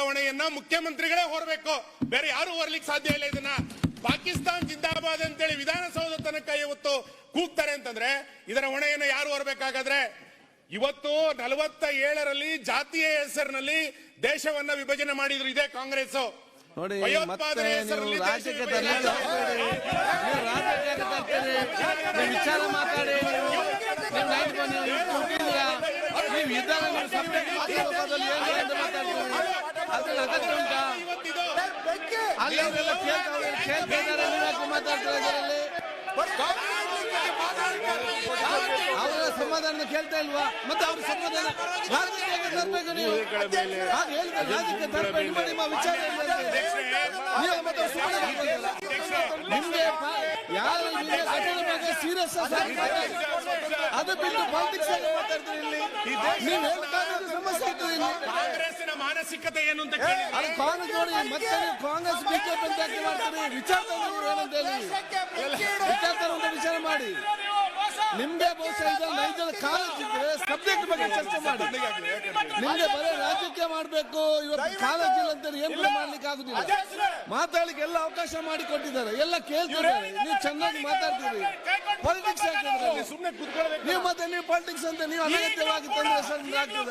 ಹೊಣೆಯನ್ನ ಮುಖ್ಯಮಂತ್ರಿಗಳೇ ಹೊರಬೇಕು. ಬೇರೆ ಯಾರು ಹೊರಲಿಕ್ಕೆ ಸಾಧ್ಯ ಇಲ್ಲ ಇದನ್ನ. ಪಾಕಿಸ್ತಾನ್ ಜಿಂದಾಬಾದ್ ಅಂತೇಳಿ ವಿಧಾನಸೌಧ ತನಕ ಇವತ್ತು ಕೂಗ್ತಾರೆ ಅಂತಂದ್ರೆ ಇದರ ಹೊಣೆಯನ್ನು ಯಾರು ಹೊರಬೇಕಾಗಾದ್ರೆ? ಇವತ್ತು ನಲವತ್ತ ಏಳರಲ್ಲಿ ಜಾತಿಯ ಹೆಸರಿನಲ್ಲಿ ದೇಶವನ್ನ ವಿಭಜನೆ ಮಾಡಿದ್ರು ಇದೇ ಕಾಂಗ್ರೆಸ್ ಭಯೋತ್ಪಾದನೆ ಹೆಸರಲ್ಲಿ ವಿಚಾರ ರಾಜ್ಯಕ್ಕೆ ಅವರ ಸಮಾಧಾನ ಕೇಳ್ತಾ ಇಲ್ವಾ ಮತ್ತೆ ಅವ್ರ ಸಮಾಧಾನ ರಾಜ್ಯಕ್ಕೆ ತರಬೇಕು ನೀವು ಹಾಗೆ ರಾಜಕೀಯ ನಿಮ್ಮ ವಿಚಾರ. ನಿಮ್ಗೆ ಯಾರು ಬಗ್ಗೆ ಸೀರಿಯಸ್ ಅದು ಬಿಟ್ಟು ಪಾಲಿಟಿಕ್ಸ್ ಮಾತಾಡ್ತೀರಿ ಇಲ್ಲಿ ನೀವು ಹೇಳ್ಬೇಕಾದ್ರೆ ಸಮಸ್ಯೆ ಮಾನಸಿಕತೆ ಏನು ಅಂತ ಕೇಳಿ ಅದು ಕಾಂಗ್ರೆಸ್ ನೋಡಿ ಮತ್ತೆ ನೀವು ಕಾಂಗ್ರೆಸ್ ಬಿಜೆಪಿ ಅಂತ ಯಾಕೆ ಮಾಡ್ತೀರಿ? ವಿಚಾರ ತಂದ್ರೆ ಏನಂತ ಹೇಳಿ. ವಿಚಾರ ಮಾಡಿ. ನಿಮ್ಗೆ ಬಹುಶಃ ಇದು ನೈಜದ ಕಾಲೇಜ್ ಇದ್ರೆ ಸಬ್ಜೆಕ್ಟ್ ಬಗ್ಗೆ ಚರ್ಚೆ ಮಾಡಿ. ನಿಮ್ಗೆ ಬರೀ ರಾಜಕೀಯ ಮಾಡ್ಬೇಕು. ಇವತ್ತು ಕಾಲೇಜ್ ಇಲ್ಲ ಅಂತ ಏನ್ ಮಾಡ್ಲಿಕ್ಕೆ ಆಗುದಿಲ್ಲ. ಮಾತಾಡ್ಲಿಕ್ಕೆ ಎಲ್ಲ ಅವಕಾಶ ಮಾಡಿ ಕೊಟ್ಟಿದ್ದಾರೆ ಎಲ್ಲ ಕೇಳ್ತಿದ್ದಾರೆ. ನೀವು ಚೆನ್ನಾಗಿ ಮಾತಾಡ್ತೀರಿ. ಪಾಲಿಟಿಕ್ಸ್ ಸುಮ್ಮನೆ ಕುತ್ಕೊಳ್ಬೇಕು ನೀವು ಮತ್ತೆ ನೀವು ಪಾಲಿಟಿಕ್ಸ್ ಅಂತ ನೀವು ಅನಗತ್ಯವಾಗಿ ತಂದ್ರೆ ಸರ್ ಆಗ್ತದ.